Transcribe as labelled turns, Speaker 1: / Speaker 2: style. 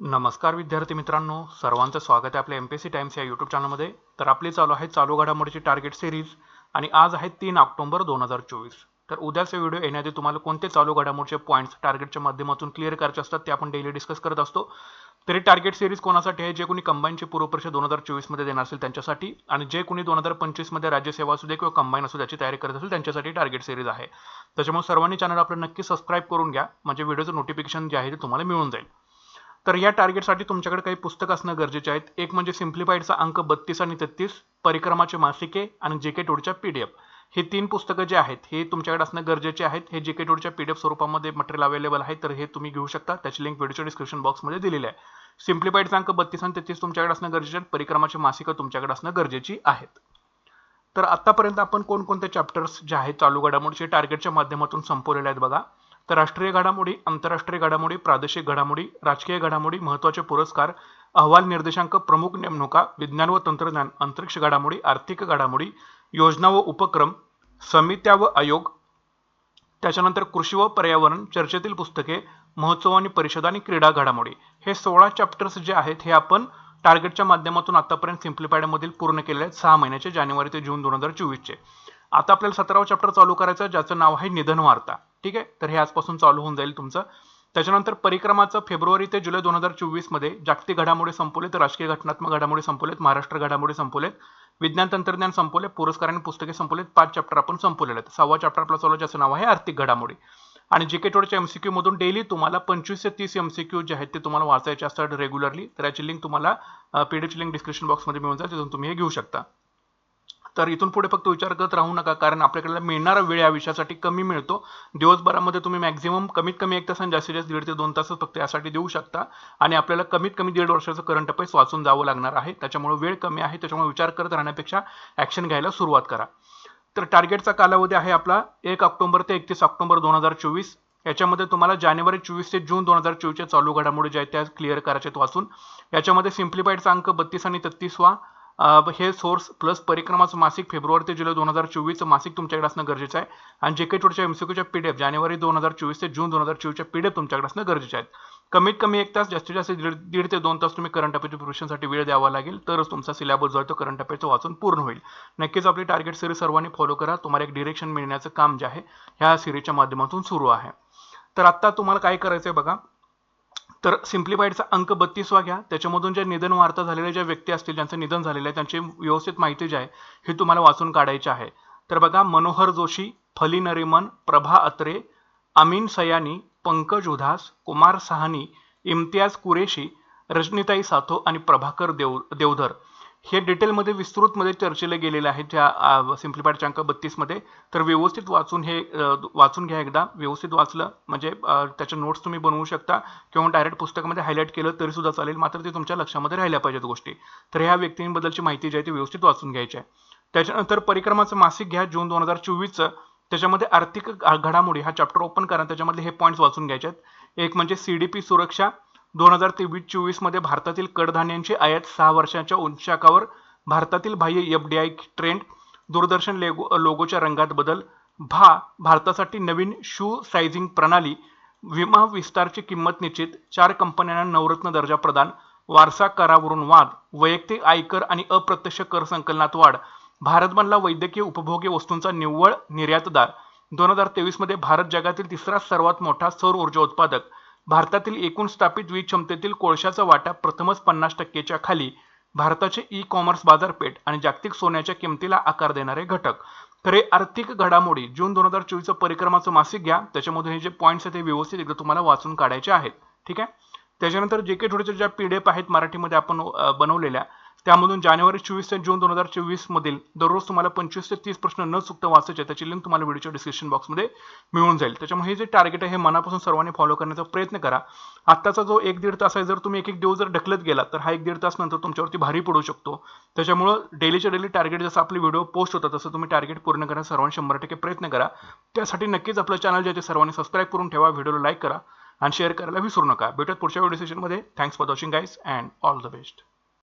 Speaker 1: नमस्कार विद्यार्थी मित्रांनो सर्वांचं स्वागत आहे आपल्या एम पी सी टाइम्स या यूट्यूब चॅनलमध्ये तर आपली चालू आहे चालू घडामोडीची टार्गेट सिरीज आणि आज आहे तीन ऑक्टोबर दोन हजार चोवीस. तर उद्याचे व्हिडिओ येण्याआधी तुम्हाला कोणते चालू घडामोडीचे पॉईंट्स टार्गेटच्या माध्यमातून क्लिअर करायचे असतात ते आपण डेली डिस्कस करत असतो. तरी टार्गेट सिरीज कोणासाठी आहे जे कोणी कंबाईनची पूर्वपरीक्षा दोन हजार चोवीसमध्ये देणार असेल त्यांच्यासाठी आणि जे कोणी दोन हजार पंचवीसमध्ये राज्यसेवा असू दे किंवा कंबाईन असू त्याची तयारी करत असेल त्यांच्यासाठी टार्गेट सिरीज आहे. त्याच्यामुळे सर्वांनी चॅनल आपलं नक्की सबस्क्राईब करून घ्या. म्हणजे व्हिडिओचं नोटिफिकेशन जे आहे ते तुम्हाला मिळून जाईल. तर या टार्गेटसाठी तुमच्याकडे काही पुस्तक असणं गरजेचे आहेत. एक म्हणजे सिम्प्लिफाईडचा अंक बत्तीस आणि तेहतीस परिक्रमाचे मासिके आणि जे के टोडच्या पी डी एफ हे तीन पुस्तकं जे आहेत हे तुमच्याकडे असणं गरजेचे आहेत. हे जे के टोडच्या पी डी एफ स्वरूपामध्ये मटेरियल अवेलेबल आहे तर हे तुम्ही घेऊ शकता. त्याची लिंक व्हिडिओच्या डिस्क्रिप्शन बॉक्समध्ये दिलेली आहे. सिम्प्लिफाईडचा अंक बत्तीस आणि तेहतीस तुमच्याकडे असणं गरजेचे आहेत. परिक्रमाचे मासिकं तुमच्याकडे असणं गरजेची आहेत. तर आत्तापर्यंत आपण कोणकोणते चॅप्टर्स जे आहेत चालू घडामोडीचे टार्गेटच्या माध्यमातून संपवलेले आहेत बघा. तर राष्ट्रीय घडामोडी आंतरराष्ट्रीय घडामोडी प्रादेशिक घडामोडी राजकीय घडामोडी महत्त्वाचे पुरस्कार अहवाल निर्देशांक प्रमुख नेमणुका विज्ञान व तंत्रज्ञान अंतरिक्ष घडामोडी आर्थिक घडामोडी योजना व उपक्रम समित्या व आयोग त्याच्यानंतर कृषी व पर्यावरण चर्चेतील पुस्तके महोत्सव आणि परिषद आणि क्रीडा घडामोडी. हे सोळा चॅप्टर्स जे आहेत हे आपण टार्गेटच्या माध्यमातून आतापर्यंत सिम्प्लिफाईडमधील पूर्ण केले आहेत सहा महिन्याचे जानेवारी ते जून दोन हजार चोवीसचे. आता आपल्याला सतरावं चॅप्टर चालू करायचं ज्याचं नाव आहे निधन वार्ता. ठीक आहे? तर हे आजपासून चालू होऊन जाईल तुमचं. त्याच्यानंतर परिक्रमाचं फेब्रुवारी ते जुलै दोन हजार चोवीसमध्ये जागतिक घडामोडी संपवलेत राजकीय घटनात्मक घडामोडी संपवलेत महाराष्ट्र घडामोडी संपवलेत विज्ञान तंत्रज्ञान संपवले पुरस्कार आणि पुस्तके संपवलेत पाच चॅप्टर आपण संपवलेले आहेत. सहावा चॅप्टर आपला चालू ज्याचं नाव आहे आर्थिक घडामोडी. आणि जे के टोडच्या एमसीक्यू मधून डेली तुम्हाला पंचवीस ते तीस एमसीक्यू जे आहेत ते तुम्हाला वाचायचे असतात रेग्युलरली तर याची लिंक तुम्हाला पीडीएफची लिंक डिस्क्रिप्शन बॉक्समध्ये मिळून जाईल तिथून तुम्ही हे घेऊ शकता. तर इथून पुढे फक्त विचार करत राहू नका कारण आपल्याकडे मिळणारा वेळ या विषयासाठी कमी मिळतो. दिवसभरामध्ये तुम्ही मॅक्झिमम कमीत कमी एक तास आणि जास्तीत जास्त दीड ते दोन तास फक्त यासाठी देऊ शकता. आणि आपल्याला कमीत कमी दीड वर्षाचं करंट अफेअर्स वाचून जावं लागणार आहे. त्याच्यामुळे वेळ कमी आहे. त्याच्यामुळे विचार करत राहण्यापेक्षा ॲक्शन घ्यायला सुरुवात करा. तर टार्गेटचा कालावधी आहे आपला एक ऑक्टोबर ते एकतीस ऑक्टोबर दोन हजार चोवीस. याच्यामध्ये तुम्हाला जानेवारी चोवीस ते जून दोन हजार चोवीसच्या चालू घडामोडी ज्या आहेत त्या क्लिअर करायचे वाचून. याच्यामध्ये सिम्प्लिफाईडचा अंक बत्तीस आणि तत्तीसवा हे सोर्स प्लस परिक्रमाचं मासिक फेब्रुवारी ते जुलै दोन हजार चोवीसचं मासिक तुमच्याकडे असणं गरजेचं आहे. आणि जे काही टोडच्या एमसीक्यूच्या पीडीएफ जानेवारी दोन हजार चोवीस ते जून दोन हजार चोवीसच्या पीडीएफ तुमच्याकडे असणं गरजेचे आहेत कमीत कमी एक तास जास्तीत जास्त दीड दीड ते दोन तास तुम्ही करंट अफेअरच्या प्रिपरेशनसाठी वेळ द्यावा लागेल तरच तुमचा सिलेबस जो आहे तो करंट अफेअरचं वाचून पूर्ण होईल. नक्कीच आपली टार्गेट सिरीज सर्वांनी फॉलो करा. तुम्हाला एक डिरेक्शन मिळण्याचं काम जे आहे ह्या सिरीजच्या माध्यमातून सुरू आहे. तर आत्ता तुम्हाला काय करायचं आहे बघा तर सिम्प्लिफाईडचा अंक बत्तीसवा घ्या. त्याच्यामधून ज्या निधन वार्ता झालेल्या ज्या व्यक्ती असतील ज्यांचं निधन झालेलं आहे त्यांची व्यवस्थित माहिती जी आहे ही तुम्हाला वाचून काढायची आहे. तर बघा मनोहर जोशी फली नरिमन प्रभा अत्रे अमीन सयानी पंकज उधास कुमार सहानी इम्तियाज कुरेशी रजनीताई साथो आणि प्रभाकर देव देवधर. हे डिटेलमध्ये विस्तृतमध्ये चर्चेला गेलेले आहेत त्या सिम्प्लिफाईडच्या अंक बत्तीसमध्ये. तर व्यवस्थित वाचून हे वाचून घ्या एकदा. व्यवस्थित वाचलं म्हणजे त्याच्या नोट्स तुम्ही बनवू शकता किंवा डायरेक्ट पुस्तकामध्ये हायलाईट केलं तरी सुद्धा चालेल. मात्र ते तुमच्या लक्षामध्ये राहिल्या पाहिजेत गोष्टी. तर ह्या व्यक्तींबद्दलची माहिती जी आहे ती व्यवस्थित वाचून घ्यायची आहे. त्याच्यानंतर परिक्रमाचं मासिक घ्या जून दोन हजार चोवीसचं. त्याच्यामध्ये आर्थिक घडामोडी हा चॅप्टर ओपन करा त्याच्यामधले हे पॉईंट्स वाचून घ्यायचे आहेत. एक म्हणजे सी डी पी सुरक्षा दोन हजार तेवीस चोवीसमध्ये भारतातील कडधान्यांची आयात सहा वर्षाच्या उंचाकावर. भारतातील बाह्य F D I trend Doordarshan लेगो लोगोच्या रंगात बदल. भा भारतासाठी नवीन शू सायझिंग प्रणाली. विमा विस्तारची किंमत निश्चित. चार कंपन्यांना नवरत्न दर्जा प्रदान. वारसा करावरून वाद. वैयक्तिक आयकर आणि अप्रत्यक्ष कर संकलनात वाढ. भारत बनला वैद्यकीय उपभोग्य वस्तूंचा निव्वळ निर्यातदार. दोन हजार तेवीसमध्ये भारत जगातील तिसरा सर्वात मोठा सौर ऊर्जा उत्पादक. भारतातील एकूण स्थापित वीज क्षमतेतील कोळशाचा वाटा प्रथमच पन्नास टक्केच्या खाली भारताचे ई कॉमर्स बाजारपेठ आणि जागतिक सोन्याच्या किमतीला आकार देणारे घटक. तर हे आर्थिक घडामोडी जून दोन हजार चोवीसचं परिक्रमाचं मासिक घ्या. त्याच्यामधून हे जे पॉईंट्स आहेत ते व्यवस्थित एकदा तुम्हाला वाचून काढायचे आहेत. ठीक आहे? त्याच्यानंतर जे के थोडेच्या ज्या पी डी एफ आहेत मराठीमध्ये आपण बनवलेल्या त्यामधून जानेवारी चोवीस ते जून दोन हजार चोवीस मधील दररोज तुम्हाला पंचवीस ते तीस प्रश्न न चुकता वाचायचे त्याची लिंक तुम्हाला व्हिडिओच्या डिस्क्रिप्शन बॉक्समध्ये मिळून जाईल. त्याच्यामुळे हे जे टार्गेट आहे हे मनापासून सर्वांनी फॉलो करण्याचा प्रयत्न करा. आत्ताचा जो एक दीड तास आहे जर तुम्ही एक एक दिवस जर ढकलत गेला तर हा एक दीड तास नंतर तुमच्यावरती भारी पडू शकतो. त्याच्यामुळं डेलीच्या डेली टार्गेट जसं आपले व्हिडिओ पोस्ट होतात तसं तुम्ही टार्गेट पूर्ण करा सर्वांनी शंभर टक्के प्रयत्न करा. त्यासाठी नक्कीच आपलं चॅनल जे आहे ते सर्वांनी सबस्क्राईब करून ठेवा व्हिडिओला लाईक करा आणि शेअर करायला विसरू नका. भेटत पुढच्या व्हिडिओ सेशनमध्ये thanks for watching guys and all the best